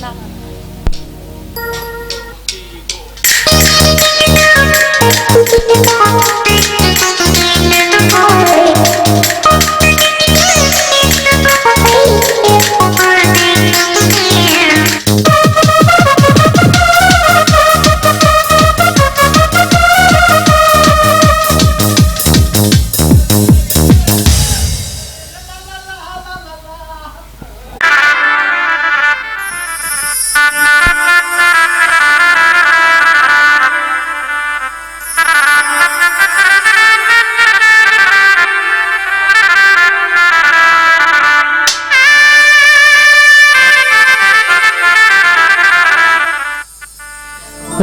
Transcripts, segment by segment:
那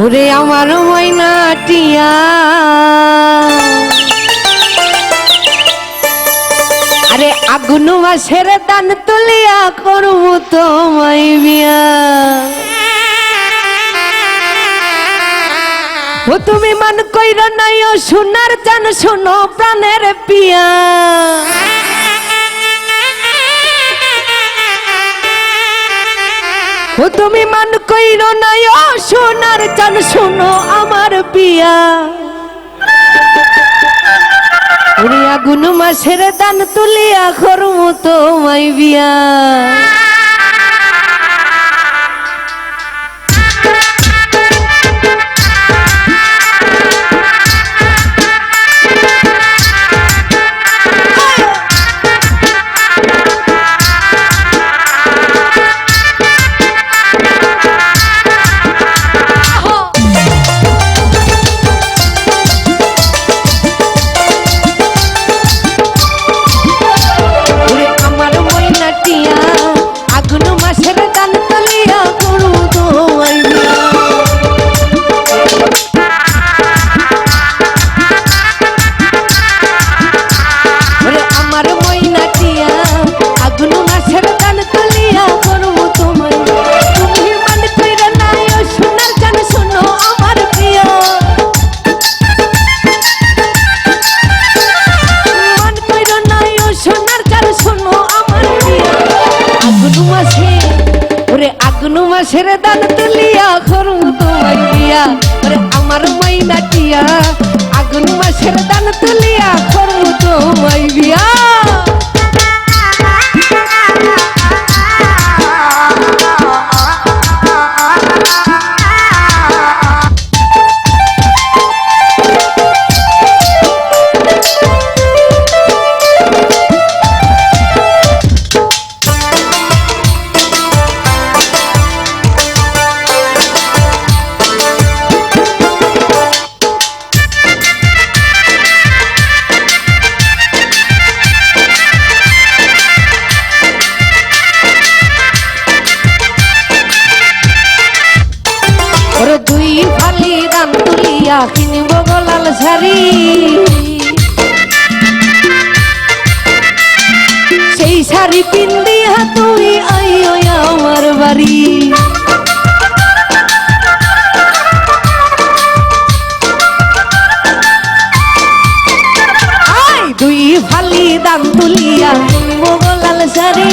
ওরে আমার ময়নাটিয়া আরে আগুন মাসের দান তুলিয়া করব তোমায় বিয়া। তুমি মান কইর নাই সোনার জান শোনো প্রাণের পিয়া। ও তুমি মান কইর নাই সোনার চান, শোনো আমার পিয়া। ওরে আগুন মাসের দান তুলিয়া করমু তোমায় বিয়া। মাসের দান তুলিয়া খরু তোমায় আরে আমার মাইনা টিয়া, আগুন মাসের দান তুলিয়া খরু তোমায় বিয়া তুলিয়া কিনব গোলাল শাড়ি সেই শাড়ি পিন্দিয়া তুই আইও আমার বাড়ি। দুই ফালি দান তুলিয়া কিনব গোলাল শাড়ি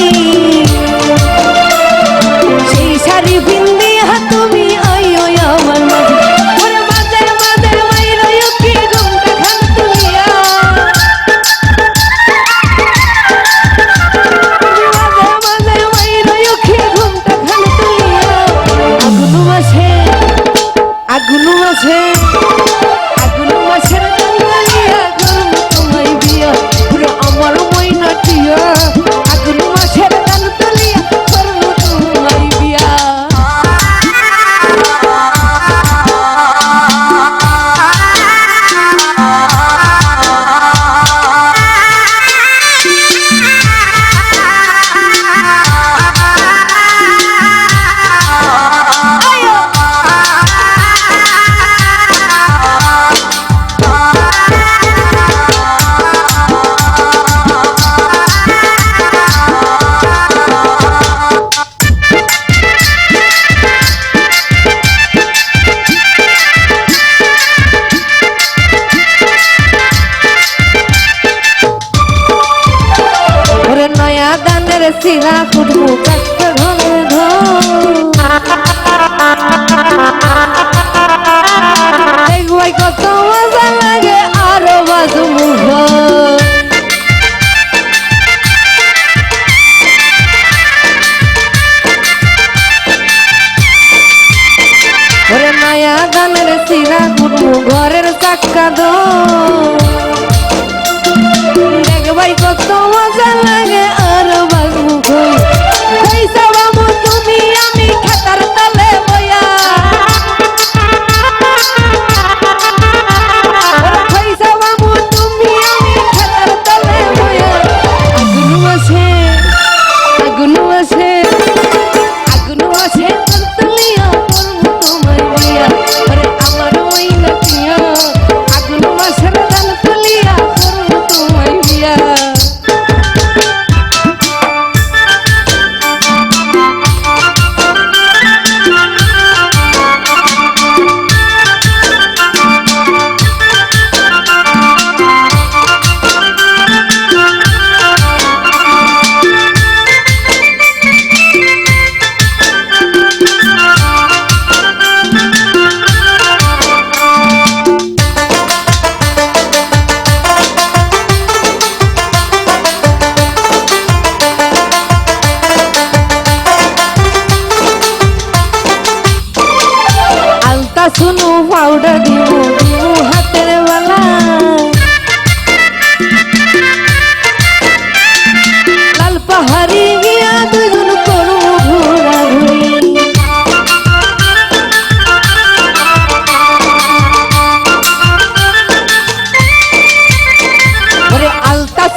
চিলা ফুটবু কাক ঘন দেখবাই কত মজা লাগে, আরও বাজু মুখ ওরে মায়া ঘরের চাক্কা দোষ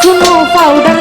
আলতা শুনু